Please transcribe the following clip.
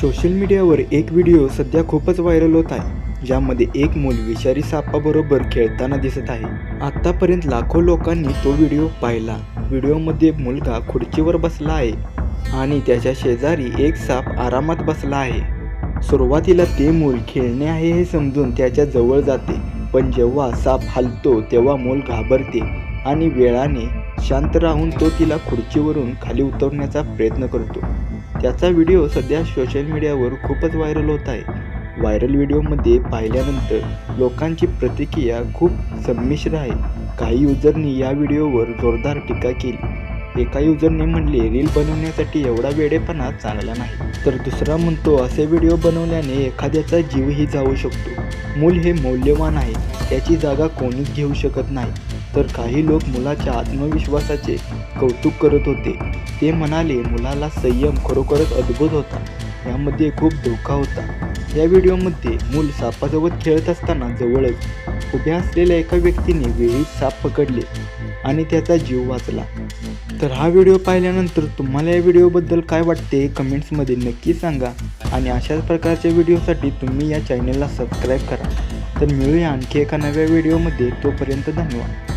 Social मीडियावर एक video सध्या खूपच व्हायरल होत आहे ज्यामध्ये एक मूल विषारी सापाबरोबर खेळताना दिसत आहे. आतापर्यंत लाखो लोकांनी तो व्हिडिओ पाहिला. व्हिडिओमध्ये मुलगा खुर्चीवर बसला आहे आणि त्याच्या शेजारी एक साप आरामात बसला आहे. सुरुवातीला ते मूल खेळणे आहे हे समजून त्याच्याजवळ जाते पण जेव्हा साप हलतो तेव्हा मूल घाबरते आणि वेळाने शांत राहून तो तिला खुर्चीवरून खाली उतरण्याचा प्रयत्न करतो. त्याचा व्हिडिओ सध्या सोशल मीडियावर खूपच व्हायरल होत आहे. व्हायरल व्हिडिओमध्ये पाहिल्यानंतर लोकांची प्रतिक्रिया खूप संमिश्र आहे. काही युजरनी या व्हिडिओवर जोरदार टीका केली. एका युजरने म्हणले रील बनवण्यासाठी एवढा वेडेपणा चांगला नाही. तर दुसरा म्हणतो असे व्हिडिओ बनवल्याने एखाद्याचा जीवही जाऊ शकतो. मूल हे मौल्यवान आहे. त्याची जागा कोणीच घेऊ शकत नाही. तर काही लोक मुलाच्या आत्मविश्वासाचे कौतुक करत होते. ते म्हणाले मुलाला संयम खरोखरच अद्भुत होता. यामध्ये खूप धोका होता. या व्हिडिओमध्ये मूल सापासोबत खेळत असताना जवळच उभ्या असलेल्या एका व्यक्तीने वेळीच साप पकडले आणि त्याचा जीव वाचला. तर हा व्हिडिओ पाहिल्यानंतर तुम्हाला या व्हिडिओबद्दल काय वाटते कमेंट्समध्ये नक्की सांगा आणि अशाच प्रकारच्या व्हिडिओसाठी तुम्ही या चॅनलला सबस्क्राईब करा. तर मिळूया आणखी एका नव्या व्हिडिओमध्ये. तोपर्यंत धन्यवाद.